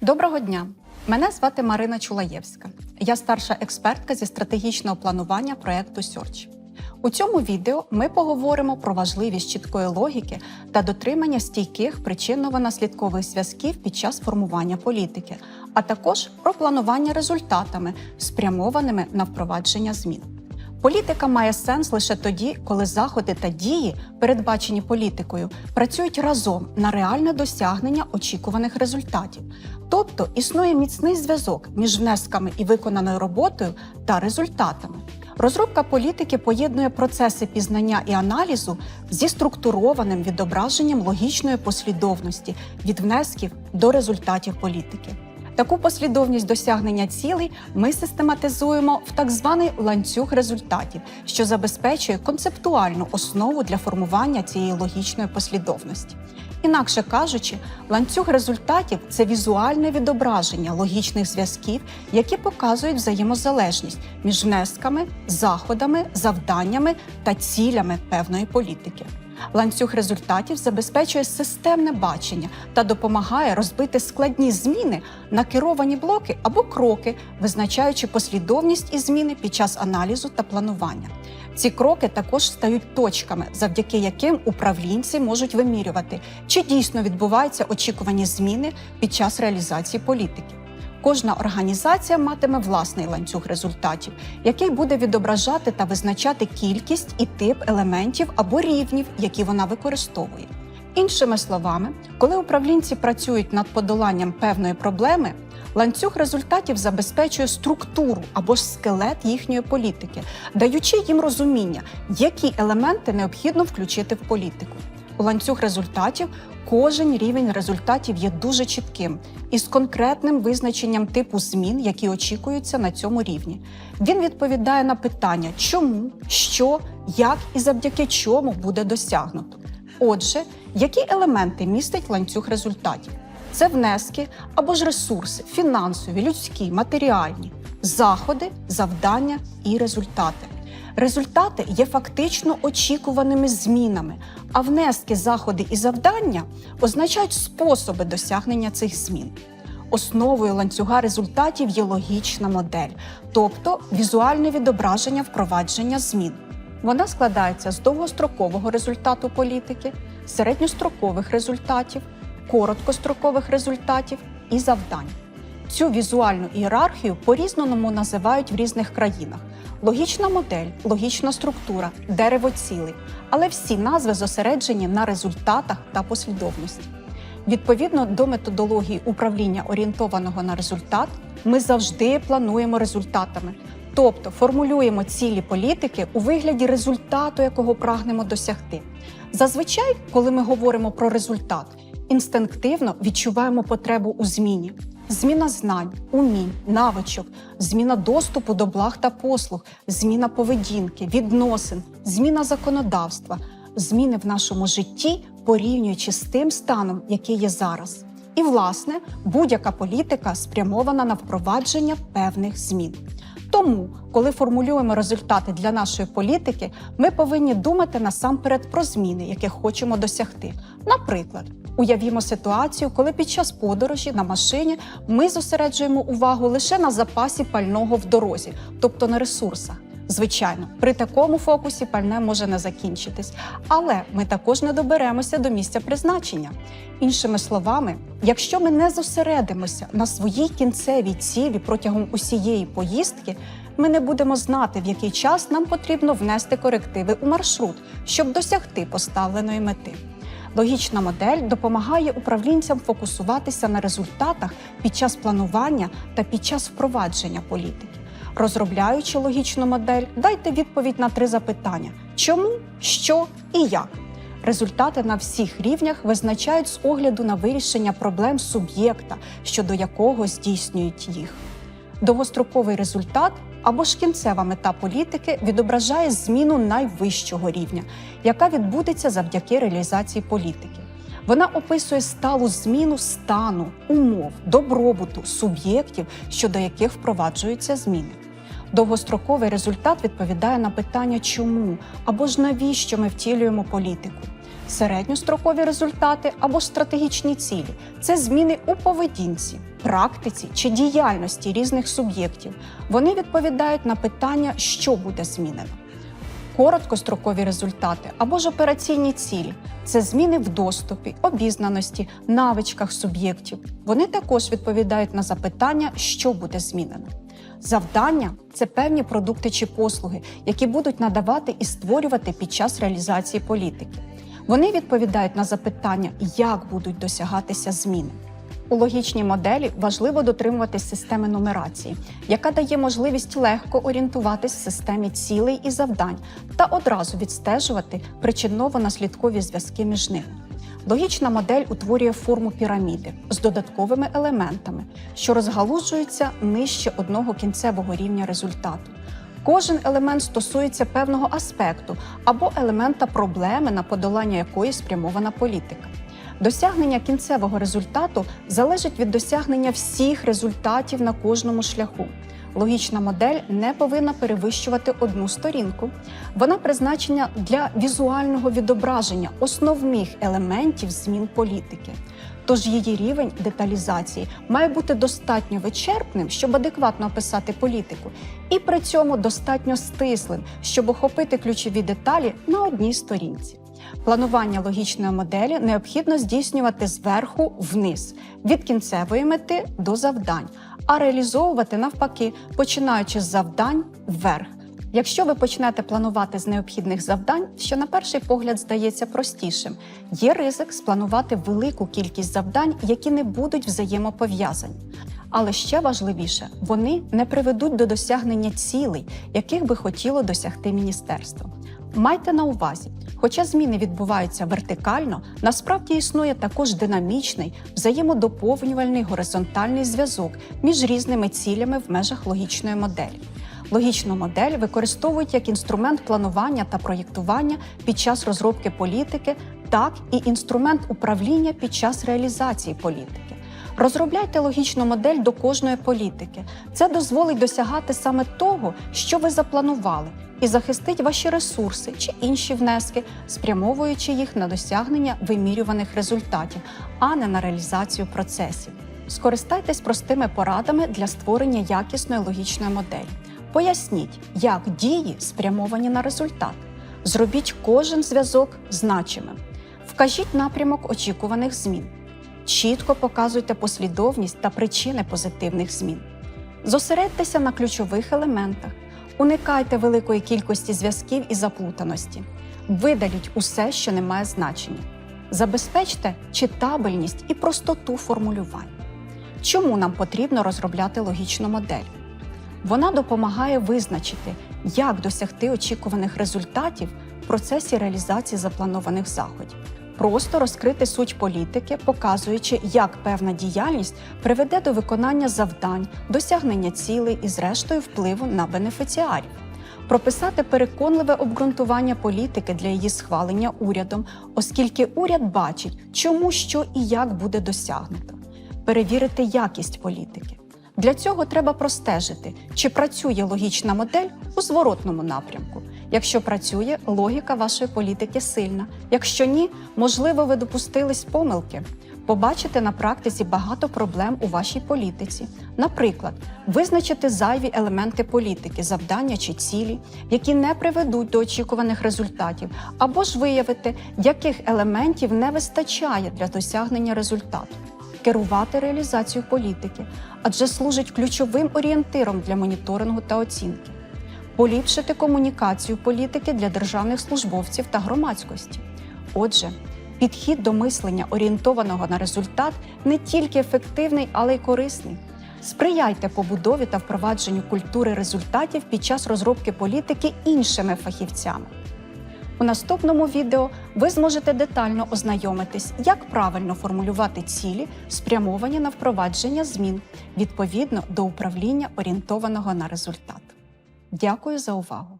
Доброго дня! Мене звати Марина Чулаєвська. Я старша експертка зі стратегічного планування проєкту Search. У цьому відео ми поговоримо про важливість чіткої логіки та дотримання стійких причинно-наслідкових зв'язків під час формування політики, а також про планування результатами, спрямованими на впровадження змін. Політика має сенс лише тоді, коли заходи та дії, передбачені політикою, працюють разом на реальне досягнення очікуваних результатів. Тобто існує міцний зв'язок між внесками і виконаною роботою та результатами. Розробка політики поєднує процеси пізнання і аналізу зі структурованим відображенням логічної послідовності від внесків до результатів політики. Таку послідовність досягнення цілей ми систематизуємо в так званий ланцюг результатів, що забезпечує концептуальну основу для формування цієї логічної послідовності. Інакше кажучи, ланцюг результатів це візуальне відображення логічних зв'язків, які показують взаємозалежність між внесками, заходами, завданнями та цілями певної політики. Ланцюг результатів забезпечує системне бачення та допомагає розбити складні зміни на керовані блоки або кроки, визначаючи послідовність і зміни під час аналізу та планування. Ці кроки також стають точками, завдяки яким управлінці можуть вимірювати, чи дійсно відбуваються очікувані зміни під час реалізації політики. Кожна організація матиме власний ланцюг результатів, який буде відображати та визначати кількість і тип елементів або рівнів, які вона використовує. Іншими словами, коли управлінці працюють над подоланням певної проблеми, ланцюг результатів забезпечує структуру або ж скелет їхньої політики, даючи їм розуміння, які елементи необхідно включити в політику. Ланцюг результатів кожен рівень результатів є дуже чітким із конкретним визначенням типу змін, які очікуються на цьому рівні. Він відповідає на питання, чому, що, як і завдяки чому буде досягнуто. Отже, які елементи містить ланцюг результатів? Це внески або ж ресурси, фінансові, людські, матеріальні, заходи, завдання і результати. Результати є фактично очікуваними змінами, а внески, заходи і завдання означають способи досягнення цих змін. Основою ланцюга результатів є логічна модель, тобто візуальне відображення впровадження змін. Вона складається з довгострокового результату політики, середньострокових результатів, короткострокових результатів і завдань. Цю візуальну ієрархію по-різному називають в різних країнах: логічна модель, логічна структура, дерево цілей, але всі назви зосереджені на результатах та послідовності. Відповідно до методології управління орієнтованого на результат, ми завжди плануємо результатами, тобто формулюємо цілі політики у вигляді результату, якого прагнемо досягти. Зазвичай, коли ми говоримо про результат, інстинктивно відчуваємо потребу у зміні. Зміна знань, умінь, навичок, зміна доступу до благ та послуг, зміна поведінки, відносин, зміна законодавства, зміни в нашому житті, порівнюючи з тим станом, який є зараз. І, власне, будь-яка політика спрямована на впровадження певних змін. Тому, коли формулюємо результати для нашої політики, ми повинні думати насамперед про зміни, яких хочемо досягти. Наприклад, уявімо ситуацію, коли під час подорожі на машині ми зосереджуємо увагу лише на запасі пального в дорозі, тобто на ресурсах. Звичайно, при такому фокусі пальне може не закінчитись, але ми також не доберемося до місця призначення. Іншими словами, якщо ми не зосередимося на своїй кінцевій цілі протягом усієї поїздки, ми не будемо знати, в який час нам потрібно внести корективи у маршрут, щоб досягти поставленої мети. Логічна модель допомагає управлінцям фокусуватися на результатах під час планування та під час впровадження політики. Розробляючи логічну модель, дайте відповідь на три запитання: чому, що і як. Результати на всіх рівнях визначають з огляду на вирішення проблем суб'єкта, щодо якого здійснюють їх. Довгостроковий результат або ж кінцева мета політики відображає зміну найвищого рівня, яка відбудеться завдяки реалізації політики. Вона описує сталу зміну стану, умов, добробуту, суб'єктів, щодо яких впроваджуються зміни. Довгостроковий результат відповідає на питання чому або ж навіщо ми втілюємо політику. Середньострокові результати або стратегічні цілі це зміни у поведінці, практиці чи діяльності різних суб'єктів. Вони відповідають на питання, що буде змінено. Короткострокові результати або ж операційні цілі це зміни в доступі, обізнаності, навичках суб'єктів. Вони також відповідають на запитання, що буде змінено. Завдання це певні продукти чи послуги, які будуть надавати і створювати під час реалізації політики. Вони відповідають на запитання, як будуть досягатися зміни. У логічній моделі важливо дотримуватись системи нумерації, яка дає можливість легко орієнтуватись в системі цілей і завдань та одразу відстежувати причинново-наслідкові зв'язки між ними. Логічна модель утворює форму піраміди з додатковими елементами, що розгалужуються нижче одного кінцевого рівня результату. Кожен елемент стосується певного аспекту або елемента проблеми, на подолання якої спрямована політика. Досягнення кінцевого результату залежить від досягнення всіх результатів на кожному шляху. Логічна модель не повинна перевищувати одну сторінку. Вона призначена для візуального відображення основних елементів змін політики. Тож її рівень деталізації має бути достатньо вичерпним, щоб адекватно описати політику, і при цьому достатньо стислим, щоб охопити ключові деталі на одній сторінці. Планування логічної моделі необхідно здійснювати зверху вниз, від кінцевої мети до завдань, а реалізовувати навпаки, починаючи з завдань вверх. Якщо ви почнете планувати з необхідних завдань, що на перший погляд здається простішим, є ризик спланувати велику кількість завдань, які не будуть взаємопов'язані. Але ще важливіше, вони не приведуть до досягнення цілей, яких би хотіло досягти міністерство. Майте на увазі, хоча зміни відбуваються вертикально, насправді існує також динамічний, взаємодоповнювальний горизонтальний зв'язок між різними цілями в межах логічної моделі. Логічну модель використовують як інструмент планування та проєктування під час розробки політики, так і інструмент управління під час реалізації політики. Розробляйте логічну модель до кожної політики. Це дозволить досягати саме того, що ви запланували, і захистить ваші ресурси чи інші внески, спрямовуючи їх на досягнення вимірюваних результатів, а не на реалізацію процесів. Скористайтесь простими порадами для створення якісної логічної моделі. Поясніть, як дії спрямовані на результат. Зробіть кожен зв'язок значимим. Вкажіть напрямок очікуваних змін. Чітко показуйте послідовність та причини позитивних змін. Зосередьтеся на ключових елементах. Уникайте великої кількості зв'язків і заплутаності. Видаліть усе, що не має значення. Забезпечте читабельність і простоту формулювань. Чому нам потрібно розробляти логічну модель? Вона допомагає визначити, як досягти очікуваних результатів в процесі реалізації запланованих заходів. Просто розкрити суть політики, показуючи, як певна діяльність приведе до виконання завдань, досягнення цілей і, зрештою, впливу на бенефіціарів. Прописати переконливе обґрунтування політики для її схвалення урядом, оскільки уряд бачить, чому, що і як буде досягнуто, перевірити якість політики. Для цього треба простежити, чи працює логічна модель у зворотному напрямку. Якщо працює, логіка вашої політики сильна. Якщо ні, можливо, ви допустились помилки. Побачите на практиці багато проблем у вашій політиці. Наприклад, визначити зайві елементи політики, завдання чи цілі, які не приведуть до очікуваних результатів, або ж виявити, яких елементів не вистачає для досягнення результату керувати реалізацією політики, адже служить ключовим орієнтиром для моніторингу та оцінки, поліпшити комунікацію політики для державних службовців та громадськості. Отже, підхід до мислення, орієнтованого на результат, не тільки ефективний, але й корисний. Сприяйте побудові та впровадженню культури результатів під час розробки політики іншими фахівцями. У наступному відео ви зможете детально ознайомитись, як правильно формулювати цілі, спрямовані на впровадження змін відповідно до управління орієнтованого на результат. Дякую за увагу!